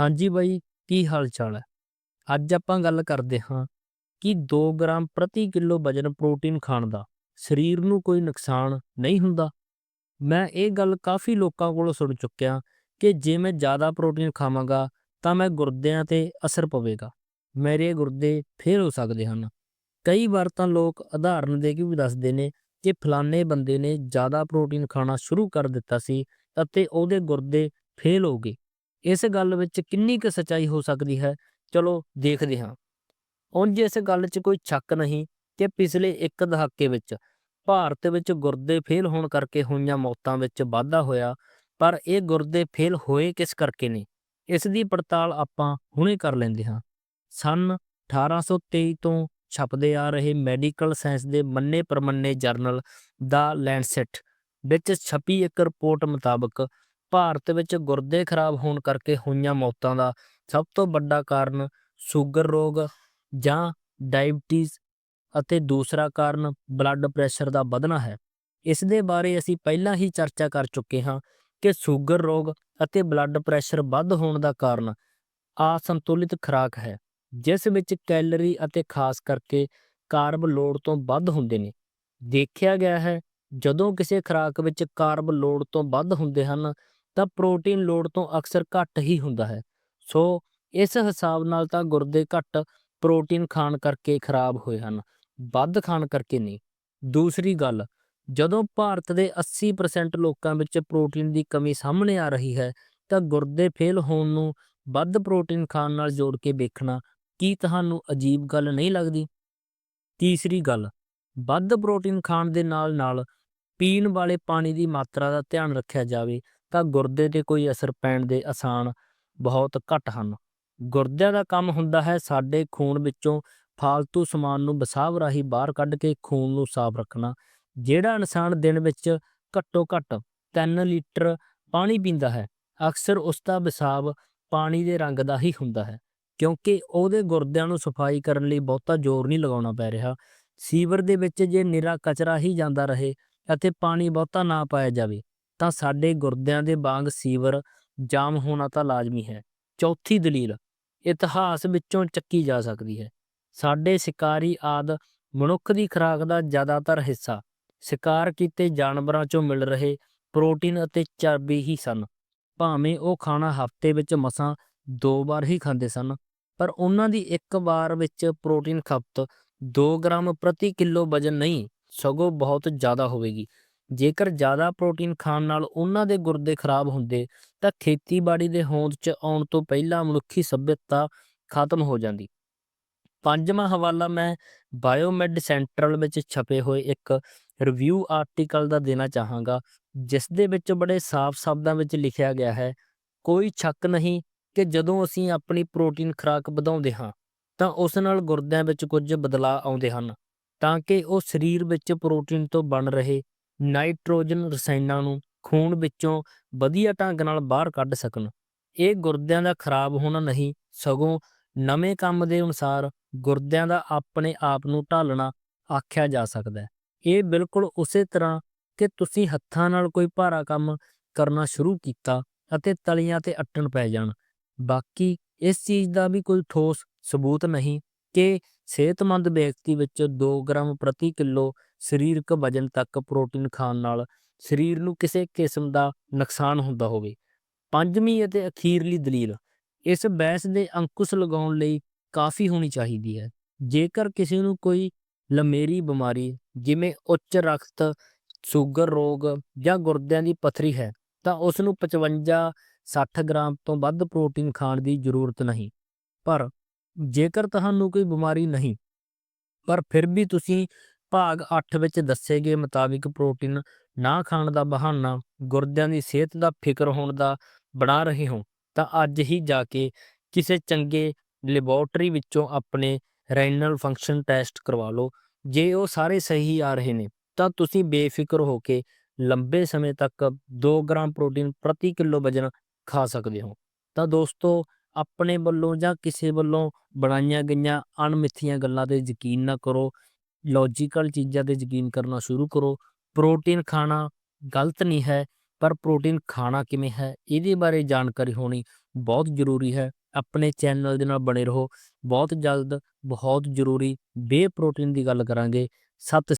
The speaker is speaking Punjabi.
ਹਾਂਜੀ ਬਾਈ, ਕੀ ਹਾਲ ਚਾਲ ਹੈ? ਅੱਜ ਆਪਾਂ ਗੱਲ ਕਰਦੇ ਹਾਂ ਕਿ 2 ਗ੍ਰਾਮ ਪ੍ਰਤੀ ਕਿਲੋ ਵਜਨ ਪ੍ਰੋਟੀਨ ਖਾਣ ਦਾ ਸਰੀਰ ਨੂੰ ਕੋਈ ਨੁਕਸਾਨ ਨਹੀਂ ਹੁੰਦਾ। ਮੈਂ ਇਹ ਗੱਲ ਕਾਫੀ ਲੋਕਾਂ ਕੋਲੋਂ ਸੁਣ ਚੁੱਕਿਆ ਕਿ ਜੇ ਮੈਂ ਜ਼ਿਆਦਾ ਪ੍ਰੋਟੀਨ ਖਾਵਾਂਗਾ ਤਾਂ ਮੈਂ ਗੁਰਦਿਆਂ ਤੇ ਅਸਰ ਪਵੇਗਾ। ਮੇਰੇ ਗੁਰਦੇ ਫੇਲ ਹੋ ਸਕਦੇ ਹਨ। ਕਈ ਵਾਰ ਤਾਂ ਲੋਕ ਉਦਾਹਰਨ ਦੇ ਕੇ ਵੀ ਦੱਸਦੇ ਨੇ ਕਿ ਫਲਾਣੇ ਬੰਦੇ ਨੇ ਜ਼ਿਆਦਾ ਪ੍ਰੋਟੀਨ ਖਾਣਾ ਸ਼ੁਰੂ ਕਰ ਦਿੱਤਾ ਸੀ ਅਤੇ ਉਹਦੇ ਗੁਰਦੇ ਫੇਲ ਹੋ ਗਏ। ਇਸ ਗੱਲ ਵਿੱਚ ਕਿੰਨੀ ਕੁ ਸਚਾਈ ਹੋ ਸਕਦੀ ਹੈ? ਚਲੋ, ਦੇਖਦੇ ਹਾਂ। ਉਂਝ ਇਸ ਗੱਲ 'ਚ ਕੋਈ ਸ਼ੱਕ ਨਹੀਂ ਕਿ ਪਿਛਲੇ ਇੱਕ ਦਹਾਕੇ ਵਿੱਚ ਭਾਰਤ ਵਿੱਚ ਗੁਰਦੇ ਫੇਲ ਹੋਣ ਕਰਕੇ ਹੋਈਆਂ ਮੌਤਾਂ ਵਿੱਚ ਵਾਧਾ ਹੋਇਆ, ਪਰ ਇਹ ਗੁਰਦੇ ਫੇਲ ਹੋਏ ਕਿਸ ਕਰਕੇ ਨੇ? ਇਸ ਦੀ ਪੜਤਾਲ ਆਪਾਂ ਹੁਣੇ ਕਰ ਲੈਂਦੇ ਹਾਂ। ਸਨ 1823 ਤੋਂ ਛਪਦੇ ਆ ਰਹੇ ਮੈਡੀਕਲ ਸਾਇੰਸ ਦੇ ਮੰਨੇ ਪ੍ਰਮੰਨੇ ਜਰਨਲ ਦਾ ਲੈਂਡਸੈਟ ਵਿੱਚ ਛਪੀ ਇੱਕ ਰਿਪੋਰਟ ਮੁਤਾਬਕ ਭਾਰਤ ਵਿੱਚ ਗੁਰਦੇ ਖਰਾਬ ਹੋਣ ਕਰਕੇ ਹੋਈਆਂ ਮੌਤਾਂ ਦਾ ਸਭ ਤੋਂ ਵੱਡਾ ਕਾਰਨ ਸ਼ੂਗਰ ਰੋਗ ਜਾਂ ਡਾਇਬਟੀਜ਼ ਅਤੇ ਦੂਸਰਾ ਕਾਰਨ ਬਲੱਡ ਪ੍ਰੈਸ਼ਰ ਦਾ ਵਧਣਾ ਹੈ। ਇਸ ਦੇ ਬਾਰੇ ਅਸੀਂ ਪਹਿਲਾਂ ਹੀ ਚਰਚਾ ਕਰ ਚੁੱਕੇ ਹਾਂ ਕਿ ਸ਼ੂਗਰ ਰੋਗ ਅਤੇ ਬਲੱਡ ਪ੍ਰੈਸ਼ਰ ਵੱਧ ਹੋਣ ਦਾ ਕਾਰਨ ਅਸੰਤੁਲਿਤ ਖੁਰਾਕ ਹੈ, ਜਿਸ ਵਿੱਚ ਕੈਲਰੀ ਅਤੇ ਖਾਸ ਕਰਕੇ ਕਾਰਬ ਲੋੜ ਤੋਂ ਵੱਧ ਹੁੰਦੇ ਨੇ। ਦੇਖਿਆ ਗਿਆ ਹੈ, ਜਦੋਂ ਕਿਸੇ ਖੁਰਾਕ ਵਿੱਚ ਕਾਰਬ ਲੋੜ ਤੋਂ ਵੱਧ ਹੁੰਦੇ ਹਨ ਤਾਂ ਪ੍ਰੋਟੀਨ ਲੋੜ ਤੋਂ ਅਕਸਰ ਘੱਟ ਹੀ ਹੁੰਦਾ ਹੈ। ਸੋ, ਇਸ ਹਿਸਾਬ ਨਾਲ ਤਾਂ ਗੁਰਦੇ ਘੱਟ ਪ੍ਰੋਟੀਨ ਖਾਣ ਕਰਕੇ ਖਰਾਬ ਹੋਏ ਹਨ, ਵੱਧ ਖਾਣ ਕਰਕੇ ਨਹੀਂ। ਦੂਸਰੀ ਗੱਲ, ਜਦੋਂ ਭਾਰਤ ਦੇ 80% ਲੋਕਾਂ ਵਿੱਚ ਪ੍ਰੋਟੀਨ ਦੀ ਕਮੀ ਸਾਹਮਣੇ ਆ ਰਹੀ ਹੈ, ਤਾਂ ਗੁਰਦੇ ਫੇਲ ਹੋਣ ਨੂੰ ਵੱਧ ਪ੍ਰੋਟੀਨ ਖਾਣ ਨਾਲ ਜੋੜ ਕੇ ਵੇਖਣਾ ਕੀ ਤੁਹਾਨੂੰ ਅਜੀਬ ਗੱਲ ਨਹੀਂ ਲੱਗਦੀ? ਤੀਸਰੀ ਗੱਲ, ਵੱਧ ਪ੍ਰੋਟੀਨ ਖਾਣ ਦੇ ਨਾਲ ਨਾਲ ਪੀਣ ਵਾਲੇ ਪਾਣੀ ਦੀ ਮਾਤਰਾ ਦਾ ਧਿਆਨ ਰੱਖਿਆ ਜਾਵੇ ਤਾਂ ਗੁਰਦੇ ਤੇ ਕੋਈ ਅਸਰ ਪੈਣ ਦੇ ਆਸਾਨ ਬਹੁਤ ਘੱਟ ਹਨ। ਗੁਰਦਿਆਂ ਦਾ ਕੰਮ ਹੁੰਦਾ ਹੈ ਸਾਡੇ ਖੂਨ ਵਿੱਚੋਂ ਫਾਲਤੂ ਸਮਾਨ ਨੂੰ ਵਸਾਵ ਰਾਹੀਂ ਬਾਹਰ ਕੱਢ ਕੇ ਖੂਨ ਨੂੰ ਸਾਫ਼ ਰੱਖਣਾ, ਜਿਹੜਾ ਇਨਸਾਨ ਦਿਨ ਵਿੱਚ ਘੱਟੋ ਘੱਟ 3 ਲੀਟਰ ਪਾਣੀ ਪੀਂਦਾ ਹੈ, ਅਕਸਰ ਉਸ ਦਾ ਵਿਸਾਬ ਪਾਣੀ ਦੇ ਰੰਗ ਦਾ ਹੀ ਹੁੰਦਾ ਹੈ, ਕਿਉਂਕਿ ਉਹਦੇ ਗੁਰਦਿਆਂ ਨੂੰ ਸਫ਼ਾਈ ਕਰਨ ਲਈ ਬਹੁਤਾ ਜ਼ੋਰ ਨਹੀਂ ਲਗਾਉਣਾ ਪੈ ਰਿਹਾ। ਸੀਵਰ ਦੇ ਵਿੱਚ ਜੇ ਨਿਰਾ ਕਚਰਾ ਹੀ ਜਾਂਦਾ ਰਹੇ ਅਤੇ ਪਾਣੀ ਬਹੁਤਾ ਨਾ ਪਾਇਆ ਜਾਵੇ ਤਾਂ ਸਾਡੇ ਗੁਰਦਿਆਂ ਦੇ ਵਾਂਗ ਸੀਵਰ ਜਾਮ ਹੋਣਾ ਤਾਂ ਲਾਜ਼ਮੀ ਹੈ। ਚੌਥੀ ਦਲੀਲ, ਇਤਿਹਾਸ ਵਿੱਚੋਂ ਚੱਕੀ ਜਾ ਸਕਦੀ ਹੈ। ਸਾਡੇ ਸ਼ਿਕਾਰੀ ਆਦ ਮਨੁੱਖ ਦੀ ਖੁਰਾਕ ਦਾ ਜ਼ਿਆਦਾਤਰ ਹਿੱਸਾ ਸ਼ਿਕਾਰ ਕੀਤੇ ਜਾਨਵਰਾਂ ਚੋਂ ਮਿਲ ਰਹੇ ਪ੍ਰੋਟੀਨ ਅਤੇ ਚਰਬੀ ਹੀ ਸਨ। ਭਾਵੇਂ ਉਹ ਖਾਣਾ ਹਫ਼ਤੇ ਵਿੱਚ ਮਸਾਂ ਦੋ ਵਾਰ ਹੀ ਖਾਂਦੇ ਸਨ, ਪਰ ਉਹਨਾਂ ਦੀ ਇੱਕ ਵਾਰ ਵਿੱਚ ਪ੍ਰੋਟੀਨ ਖਪਤ 2 ਗ੍ਰਾਮ ਪ੍ਰਤੀ ਕਿਲੋ ਵਜਨ ਨਹੀਂ, ਸਗੋਂ ਬਹੁਤ ਜ਼ਿਆਦਾ ਹੋਵੇਗੀ। ਜੇਕਰ ਜ਼ਿਆਦਾ ਪ੍ਰੋਟੀਨ ਖਾਣ ਨਾਲ ਉਹਨਾਂ ਦੇ ਗੁਰਦੇ ਖਰਾਬ ਹੁੰਦੇ, ਤਾਂ ਖੇਤੀਬਾੜੀ ਦੇ ਹੋਂਦ 'ਚ ਆਉਣ ਤੋਂ ਪਹਿਲਾਂ ਮਨੁੱਖੀ ਸਭਿਅਤਾ ਖਤਮ ਹੋ ਜਾਂਦੀ। ਪੰਜਵਾਂ ਹਵਾਲਾ ਮੈਂ ਬਾਇਓਮੈਡ ਸੈਂਟਰਲ ਵਿੱਚ ਛਪੇ ਹੋਏ ਇੱਕ ਰਿਵਿਊ ਆਰਟੀਕਲ ਦਾ ਦੇਣਾ ਚਾਹਾਂਗਾ, ਜਿਸ ਦੇ ਵਿੱਚ ਬੜੇ ਸਾਫ਼ ਸ਼ਬਦਾਂ ਵਿੱਚ ਲਿਖਿਆ ਗਿਆ ਹੈ, ਕੋਈ ਸ਼ੱਕ ਨਹੀਂ ਕਿ ਜਦੋਂ ਅਸੀਂ ਆਪਣੀ ਪ੍ਰੋਟੀਨ ਖੁਰਾਕ ਵਧਾਉਂਦੇ ਹਾਂ, ਤਾਂ ਉਸ ਨਾਲ ਗੁਰਦਿਆਂ ਵਿੱਚ ਕੁਝ ਬਦਲਾਅ ਆਉਂਦੇ ਹਨ, ਤਾਂ ਕਿ ਉਹ ਸਰੀਰ ਵਿੱਚ ਪ੍ਰੋਟੀਨ ਤੋਂ ਬਣ ਰਹੇ ਨਾਈਟ੍ਰੋਜਨ ਰਸਾਇਣਾਂ ਨੂੰ ਖੂਨ ਵਿੱਚੋਂ ਵਧੀਆ ਢੰਗ ਨਾਲ ਬਾਹਰ ਕੱਢ ਸਕਣ। ਇਹ ਗੁਰਦਿਆਂ ਦਾ ਖਰਾਬ ਹੋਣਾ ਨਹੀਂ, ਸਗੋਂ ਨਵੇਂ ਕੰਮ ਦੇ ਅਨੁਸਾਰ ਗੁਰਦਿਆਂ ਦਾ ਆਪਣੇ ਆਪ ਨੂੰ ਢਾਲਣਾ ਆਖਿਆ ਜਾ ਸਕਦਾ ਹੈ। ਇਹ ਬਿਲਕੁਲ ਉਸੇ ਤਰ੍ਹਾਂ ਕਿ ਤੁਸੀਂ ਹੱਥਾਂ ਨਾਲ ਕੋਈ ਭਾਰਾ ਕੰਮ ਕਰਨਾ ਸ਼ੁਰੂ ਕੀਤਾ ਅਤੇ ਤਲੀਆਂ ਤੇ ਅਟਣ ਪੈ ਜਾਣ। ਬਾਕੀ ਇਸ ਚੀਜ਼ ਦਾ ਵੀ ਕੋਈ ਠੋਸ ਸਬੂਤ ਨਹੀਂ ਕਿ ਸਿਹਤਮੰਦ ਵਿਅਕਤੀ ਵਿੱਚ 2 ਗ੍ਰਾਮ ਪ੍ਰਤੀ ਕਿਲੋ ਸਰੀਰਕ ਵਜਨ ਤੱਕ ਪ੍ਰੋਟੀਨ ਖਾਣ ਨਾਲ ਸਰੀਰ ਨੂੰ ਕਿਸੇ ਕਿਸਮ ਦਾ ਨੁਕਸਾਨ ਹੁੰਦਾ ਹੋਵੇ। ਪੰਜਵੀਂ ਅਤੇ ਅਖੀਰਲੀ ਦਲੀਲ, ਇਸ ਬਹਿਸ ਦੇ ਅੰਕੁਸ਼ ਲਗਾਉਣ ਲਈ ਕਾਫੀ ਹੋਣੀ ਚਾਹੀਦੀ ਹੈ। ਜੇਕਰ ਕਿਸੇ ਨੂੰ ਕੋਈ ਲੰਮੇਰੀ ਬਿਮਾਰੀ, ਜਿਵੇਂ ਉੱਚ ਰਕਤ, ਸ਼ੂਗਰ ਰੋਗ ਜਾਂ ਗੁਰਦਿਆਂ ਦੀ ਪਥਰੀ ਹੈ, ਤਾਂ ਉਸ ਨੂੰ 55 60 ਗ੍ਰਾਮ ਤੋਂ ਵੱਧ ਪ੍ਰੋਟੀਨ ਖਾਣ ਦੀ ਜ਼ਰੂਰਤ ਨਹੀਂ। ਪਰ ਜੇਕਰ ਤੁਹਾਨੂੰ ਕੋਈ ਬਿਮਾਰੀ ਨਹੀਂ, ਪਰ ਫਿਰ ਵੀ ਤੁਸੀਂ ਭਾਗ 8 ਵਿੱਚ ਦੱਸੇ ਗਏ ਮੁਤਾਬਿਕ ਪ੍ਰੋਟੀਨ ਨਾ ਖਾਣ ਦਾ ਬਹਾਨਾ, ਗੁਰਦਿਆਂ ਦੀ ਸਿਹਤ ਦਾ ਫਿਕਰ ਹੋਣ ਦਾ ਬਣਾ ਰਹੇ ਹੋ, ਤਾਂ ਅੱਜ ਹੀ ਜਾ ਕੇ ਕਿਸੇ ਚੰਗੇ ਲੈਬੋਰਟਰੀ ਵਿੱਚੋਂ ਆਪਣੇ ਰੈਨਲ ਫੰਕਸ਼ਨ ਟੈਸਟ ਕਰਵਾ ਲਓ। ਜੇ ਉਹ ਸਾਰੇ ਸਹੀ ਆ ਰਹੇ ਨੇ, ਤਾਂ ਤੁਸੀਂ ਬੇਫਿਕਰ ਹੋ ਕੇ ਲੰਬੇ ਸਮੇਂ ਤੱਕ 2 ਗ੍ਰਾਮ ਪ੍ਰੋਟੀਨ ਪ੍ਰਤੀ ਕਿਲੋ ਵਜਨ ਖਾ ਸਕਦੇ ਹੋ। ਤਾਂ ਦੋਸਤੋ, ਆਪਣੇ ਵੱਲੋਂ ਜਾਂ ਕਿਸੇ ਵੱਲੋਂ ਬਣਾਈਆਂ ਗਈਆਂ ਅਣਮਿੱਥੀਆਂ ਗੱਲਾਂ ਤੇ ਯਕੀਨ ਨਾ ਕਰੋ ਲੌਜੀਕਲ ਚੀਜ਼ਾਂ ਤੇ ਯਕੀਨ ਕਰਨਾ ਸ਼ੁਰੂ ਕਰੋ। ਪ੍ਰੋਟੀਨ ਖਾਣਾ ਗਲਤ ਨਹੀਂ ਹੈ, ਪਰ ਪ੍ਰੋਟੀਨ ਖਾਣਾ ਕਿਵੇਂ ਹੈ, ਇਹਦੇ ਬਾਰੇ ਜਾਣਕਾਰੀ ਹੋਣੀ ਬਹੁਤ ਜ਼ਰੂਰੀ ਹੈ। ਆਪਣੇ ਚੈਨਲ ਦੇ ਨਾਲ ਬਣੇ ਰਹੋ। ਬਹੁਤ ਜਲਦ ਬਹੁਤ ਜ਼ਰੂਰੀ ਬੇ ਪ੍ਰੋਟੀਨ ਦੀ ਗੱਲ ਕਰਾਂਗੇ। ਸਤਿ